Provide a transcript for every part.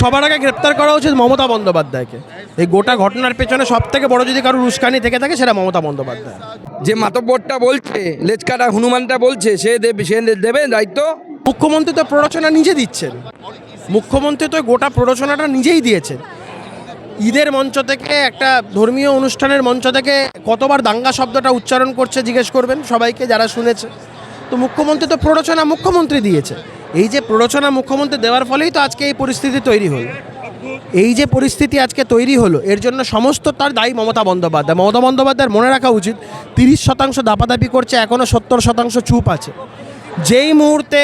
সবার আগে গ্রেপ্তার করা উচিত মমতা বন্দ্যোপাধ্যায়কে। এই গোটা ঘটনার পেছনে সব থেকে বড় যদি কারও উস্কানি থেকে থাকে সেটা মমতা বন্দ্যোপাধ্যায়। যে মাতব্বরটা বলছে লেচকাটা হনুমানটা বলছে সে দেবে সে দেবে দায়িত্ব? মুখ্যমন্ত্রী তো প্ররোচনা নিজে দিচ্ছেন। মুখ্যমন্ত্রী তো গোটা প্ররোচনাটা নিজেই দিয়েছেন। ঈদের মঞ্চ থেকে একটা ধর্মীয় অনুষ্ঠানের মঞ্চ থেকে কতবার দাঙ্গা শব্দটা উচ্চারণ করছে জিজ্ঞেস করবেন সবাইকে যারা শুনেছে। তো মুখ্যমন্ত্রী তো প্ররোচনা মুখ্যমন্ত্রী দিয়েছে। এই যে প্ররোচনা মুখ্যমন্ত্রী দেওয়ার ফলেই তো আজকে এই পরিস্থিতি তৈরি হলো। এই যে পরিস্থিতি আজকে তৈরি হলো, এর জন্য সমস্ত তার দায়ী মমতা বন্দ্যোপাধ্যায়। মমতা বন্দ্যোপাধ্যায়ের মনে রাখা উচিত, তিরিশ শতাংশ দাপাদাপি করছে এখনও সত্তর শতাংশ চুপ আছে। যেই মুহূর্তে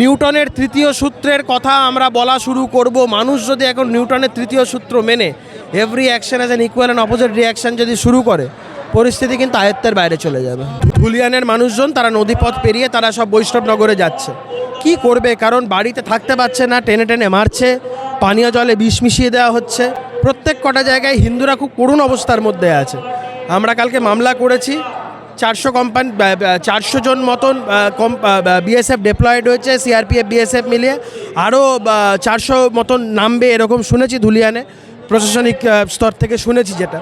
নিউটনের তৃতীয় সূত্রের কথা আমরা বলা শুরু করব, মানুষ যদি এখন নিউটনের তৃতীয় সূত্র মেনে every action as an equal and opposite reaction যদি শুরু করে পরিস্থিতি কিন্তু আয়ত্তের বাইরে চলে যাবে। ধুলিয়ানের মানুষজন তারা নদীপথ পেরিয়ে তারা সব বৈষ্ণবনগরে যাচ্ছে। কি করবে? কারণ বাড়িতে থাকতে পারছে না, টেনে টেনে মারছে, পানীয় জলে বিষ মিশিয়ে দেওয়া হচ্ছে। প্রত্যেক কটা জায়গায় হিন্দুরা খুব করুণ অবস্থার মধ্যে আছে। আমরা কালকে মামলা করেছি, চারশো কোম্পানি চারশো জন মতন বিএসএফ ডেপ্লয়েড হয়েছে সিআরপিএফ বিএসএফ মিলিয়ে। আরও চারশো মতন নামবে এরকম শুনেছি ধুলিয়ানে। প্রশাসনিক স্তর থেকে শুনেছি যেটা।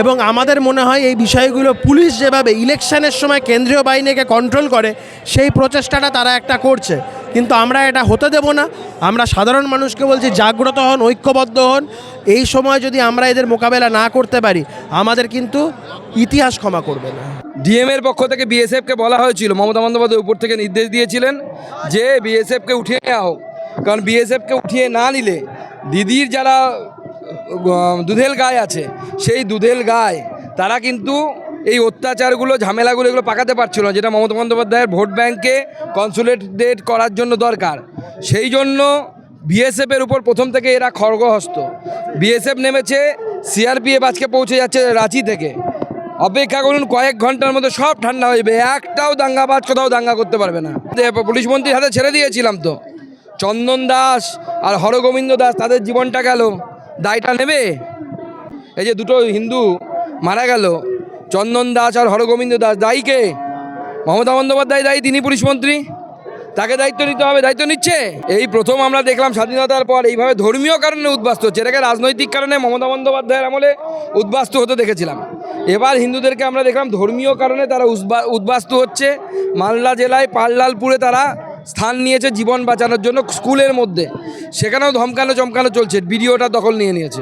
এবং আমাদের মনে হয় এই বিষয়গুলো পুলিশ যেভাবে ইলেকশনের সময় কেন্দ্রীয় বাহিনীকে কন্ট্রোল করে, সেই প্রচেষ্টাটা তারা একটা করছে। কিন্তু আমরা এটা হতে দেব না। আমরা সাধারণ মানুষকে বলছি, জাগ্রত হন, ঐক্যবদ্ধ হন। এই সময় যদি আমরা এদের মোকাবেলা না করতে পারি, আমাদের কিন্তু ইতিহাস ক্ষমা করবে না। ডিএম এর পক্ষ থেকে বিএসএফকে বলা হয়েছিল, মমতা বন্দ্যোপাধ্যায় উপর থেকে নির্দেশ দিয়েছিলেন যে বিএসএফকে উঠিয়ে নেওয়া হোক কারণ বিএসএফকে উঠিয়ে না নিলে দিদির যারা দুধেল গায়ে আছে। সেই দুধেল গায়ে তারা কিন্তু এই অত্যাচারগুলো, ঝামেলাগুলো এগুলো পাকাতে পারছিল না, যেটা মমতা বন্দ্যোপাধ্যায়ের ভোট ব্যাংকে কনসুলেটেড করার জন্য দরকার। সেই জন্য বিএসএফের উপর প্রথম থেকে এরা খড়গহস্ত। বিএসএফ নেমেছে সিআরপিএফ আজকে পৌঁছে যাচ্ছে রাঁচি থেকে। অপেক্ষা করুন, কয়েক ঘণ্টার মধ্যে সব ঠান্ডা হয়ে যাবে। একটাও দাঙ্গা দাঙ্গাবাজ কোথাও দাঙ্গা করতে পারবে না। পুলিশ মন্ত্রীর হাতে ছেড়ে দিয়েছিলাম তো। চন্দন দাস আর হরগোবিন্দ দাস, তাদের জীবনটা গেল। দায়টা নেবে? এই যে দুটো হিন্দু মারা গেল। চন্দন দাস আর হরগোবিন্দ দাস, দায়ী কে? মমতা বন্দ্যোপাধ্যায় দায়ী, তিনি পুলিশ মন্ত্রী। তাকে দায়িত্ব নিতে হবে, দায়িত্ব নিচ্ছে? এই প্রথম আমরা দেখলাম স্বাধীনতার পর এইভাবে ধর্মীয় কারণে উদ্বাস্ত হচ্ছে। এটাকে রাজনৈতিক কারণে মমতা বন্দ্যোপাধ্যায়ের আমলে উদ্বাস্ত হতে দেখেছিলাম। এবার হিন্দুদেরকে আমরা দেখলাম ধর্মীয় কারণে তারা উদ্বাস্ত হচ্ছে। মালদা জেলায় পাল্লালপুরে তারা স্থান নিয়েছে জীবন বাঁচানোর জন্য স্কুলের মধ্যে। সেখানেও ধমকানো চমকানো চলছে। ভিডিওটা দখল নিয়ে নিয়েছে।